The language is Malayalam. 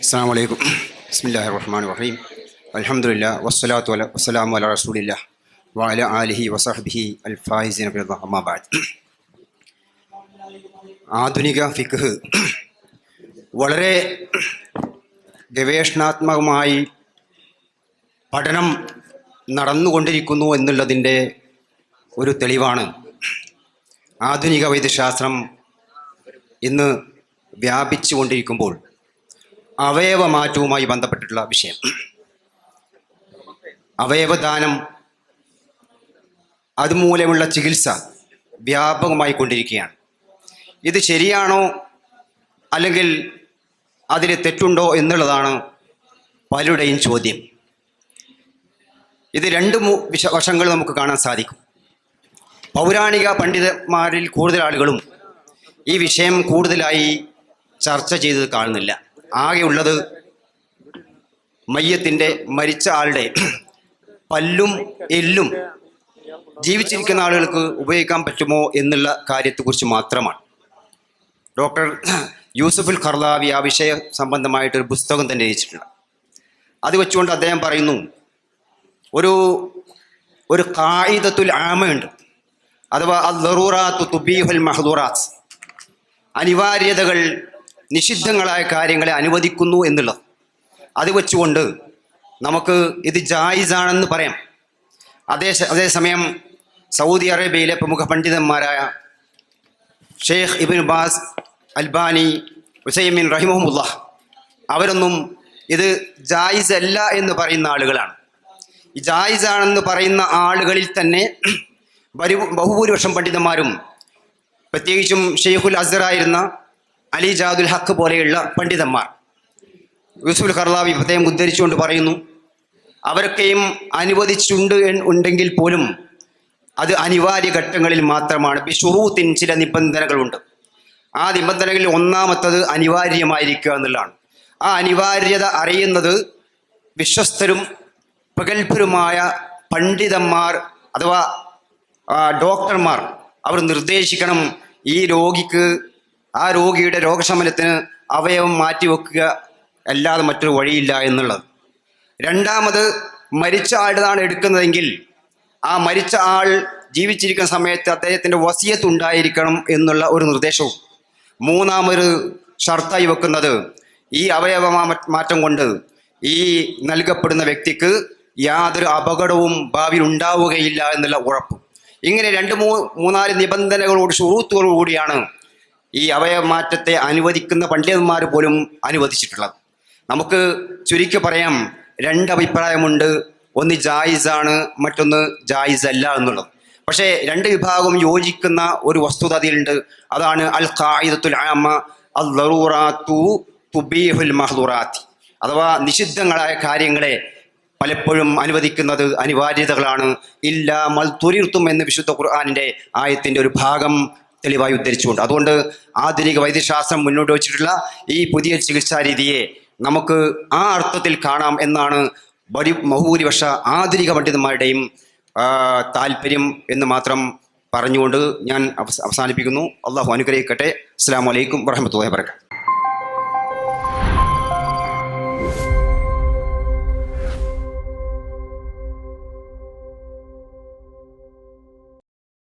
അസ്സാം വലൈക്കും ബിസ്മില്ലാഹി റഹ്മാൻ റഹീം അലഹമുല്ല വസ്സലാത്തു വല വസ്സലാമു അല റസൂലില്ല വഅല ആലിഹി വസഹബിഹി അൽ ഫായിസിൻ അമ്മാബാദ് ആധുനിക ഫിഖ് വളരെ ഗവേഷണാത്മകമായി പഠനം നടന്നുകൊണ്ടിരിക്കുന്നു എന്നുള്ളതിന്റെ ഒരു തെളിവാണ്. ആധുനിക വൈദ്യശാസ്ത്രം ഇന്ന് വ്യാപിച്ചു കൊണ്ടിരിക്കുമ്പോൾ അവയവമാറ്റവുമായി ബന്ധപ്പെട്ടിട്ടുള്ള വിഷയം. അവയവദാനം അതുമൂലമുള്ള ചികിത്സ വ്യാപകമായി കൊണ്ടിരിക്കുകയാണ്. ഇത് ശരിയാണോ? അല്ലെങ്കിൽ അതിൽ തെറ്റുണ്ടോ എന്നുള്ളതാണ് പലരുടെയും ചോദ്യം. ഇത് രണ്ട് വിശ വശങ്ങൾ നമുക്ക് കാണാൻ സാധിക്കും. പൗരാണിക പണ്ഡിതന്മാരിൽ കൂടുതൽ ആളുകളും ഈ വിഷയം കൂടുതലായി ചർച്ച ചെയ്തത് കാണുന്നില്ല. ആകെയുള്ളത് മയ്യത്തിന്റെ മരിച്ച ആളുടെ പല്ലും എല്ലും ജീവിച്ചിരിക്കുന്ന ആളുകൾക്ക് ഉപയോഗിക്കാൻ പറ്റുമോ എന്നുള്ള കാര്യത്തെക്കുറിച്ച് മാത്രമാണ്. ഡോക്ടർ യൂസഫുൽ ഖർലാവി ആ വിഷയ സംബന്ധമായിട്ടൊരു പുസ്തകം തന്നെ രചിച്ചിട്ടുണ്ട്. അത് വെച്ചുകൊണ്ട് അദ്ദേഹം പറയുന്നു ഒരു ഒരു കായിതത്തുൽ ആമയുണ്ട്. അഥവാ അൽ തുബീഹുൽ മഹദൂറാത്ത്. അനിവാര്യതകൾ നിഷിദ്ധങ്ങളായ കാര്യങ്ങളെ അനുവദിക്കുന്നു എന്നുള്ളത്. അത് വെച്ചുകൊണ്ട് നമുക്ക് ഇത് ജായിസാണെന്ന് പറയാം. അതേ അതേസമയം സൗദി അറേബ്യയിലെ പ്രമുഖ പണ്ഡിതന്മാരായ ഷെയ്ഖ് ഇബിൻ ബാസ് അൽബാനി ഹുസൈമിൻ റഹിമഹമുല്ല അവരൊന്നും ഇത് ജായിസ് അല്ല എന്ന് പറയുന്ന ആളുകളാണ്. ഈ ജായിസ് ആണെന്ന് പറയുന്ന ആളുകളിൽ തന്നെ ബഹുഭൂരിപക്ഷം പണ്ഡിതന്മാരും പ്രത്യേകിച്ചും ഷെയ്ഖുൽ അസറായിരുന്ന അലി ജാദുൽ ഹക്ക് പോലെയുള്ള പണ്ഡിതന്മാർ. യൂസുൽ ഖർലാവി പ്രത്യേകം ഉദ്ധരിച്ചുകൊണ്ട് പറയുന്നു അവരൊക്കെയും അനുവദിച്ചുണ്ട് ഉണ്ടെങ്കിൽ പോലും അത് അനിവാര്യ ഘട്ടങ്ങളിൽ മാത്രമാണ്. ബിഷുറൂത്തിൻ ചില നിബന്ധനകളുണ്ട്. ആ നിബന്ധനകളിൽ ഒന്നാമത്തത് അനിവാര്യമായിരിക്കുക എന്നുള്ളതാണ്. ആ അനിവാര്യത അറിയുന്നത് വിശ്വസ്തരും പ്രഗത്ഭരുമായ പണ്ഡിതന്മാർ അഥവാ ഡോക്ടർമാർ. അവർ നിർദ്ദേശിക്കണം ഈ രോഗിക്ക് ആ രോഗിയുടെ രോഗശമനത്തിന് അവയവം മാറ്റിവെക്കുക അല്ലാതെ മറ്റൊരു വഴിയില്ല എന്നുള്ളത്. രണ്ടാമത് മരിച്ച ആളുതാണ് എടുക്കുന്നതെങ്കിൽ ആ മരിച്ച ആൾ ജീവിച്ചിരിക്കുന്ന സമയത്ത് അദ്ദേഹത്തിന്റെ വസിയത്ത് ഉണ്ടായിരിക്കണം എന്നുള്ള ഒരു നിർദ്ദേശവും. മൂന്നാമൊരു ഷർത്തായി വെക്കുന്നത് ഈ അവയവ മാറ്റം കൊണ്ട് ഈ നൽകപ്പെടുന്ന വ്യക്തിക്ക് യാതൊരു അപകടവും ഭാവിയിൽ ഉണ്ടാവുകയില്ല എന്നുള്ള ഉറപ്പ്. ഇങ്ങനെ രണ്ട് മൂ മൂന്നാൽ നിബന്ധനകളോട് ഷുറൂത്തുകളോടുകൂടിയാണ് ഈ അവയവമാറ്റത്തെ അനുവദിക്കുന്ന പണ്ഡിതന്മാർ പോലും അനുവദിച്ചിട്ടുള്ളത്. നമുക്ക് ചുരുക്കി പറയാം രണ്ടഭിപ്രായമുണ്ട്. ഒന്ന് ജായിസാണ് മറ്റൊന്ന് ജായിസ് അല്ല എന്നുള്ളത്. പക്ഷേ രണ്ട് വിഭാഗവും യോജിക്കുന്ന ഒരു വസ്തുത അതിലുണ്ട്. അതാണ് അൽ ഖായിദത്തുൽ ആമ അൽ തുബീഹുൽ മഹ്ദൂറാത്തി. അഥവാ നിഷിദ്ധങ്ങളായ കാര്യങ്ങളെ പലപ്പോഴും അനുവദിക്കുന്നത് അനിവാര്യതകളാണ്. ഇല്ല മൽ തുരിർത്തും എന്ന് വിശുദ്ധ ഖുർആാനിന്റെ ആയത്തിന്റെ ഒരു ഭാഗം തെളിവായി ഉദ്ധരിച്ചുകൊണ്ട്. അതുകൊണ്ട് ആധുനിക വൈദ്യശാസ്ത്രം മുന്നോട്ട് വച്ചിട്ടുള്ള ഈ പുതിയ ചികിത്സാ രീതിയെ നമുക്ക് ആ അർത്ഥത്തിൽ കാണാം എന്നാണ് ബരി ബഹുഭൂരിപക്ഷ ആധുനിക പണ്ഡിതന്മാരുടെയും താല്പര്യം എന്ന് മാത്രം പറഞ്ഞുകൊണ്ട് ഞാൻ അവസാനിപ്പിക്കുന്നു. അള്ളാഹു അനുഗ്രഹിക്കട്ടെ. അസ്സാം വലൈക്കും വർഹമത്തുള്ള വർക്കാത്തു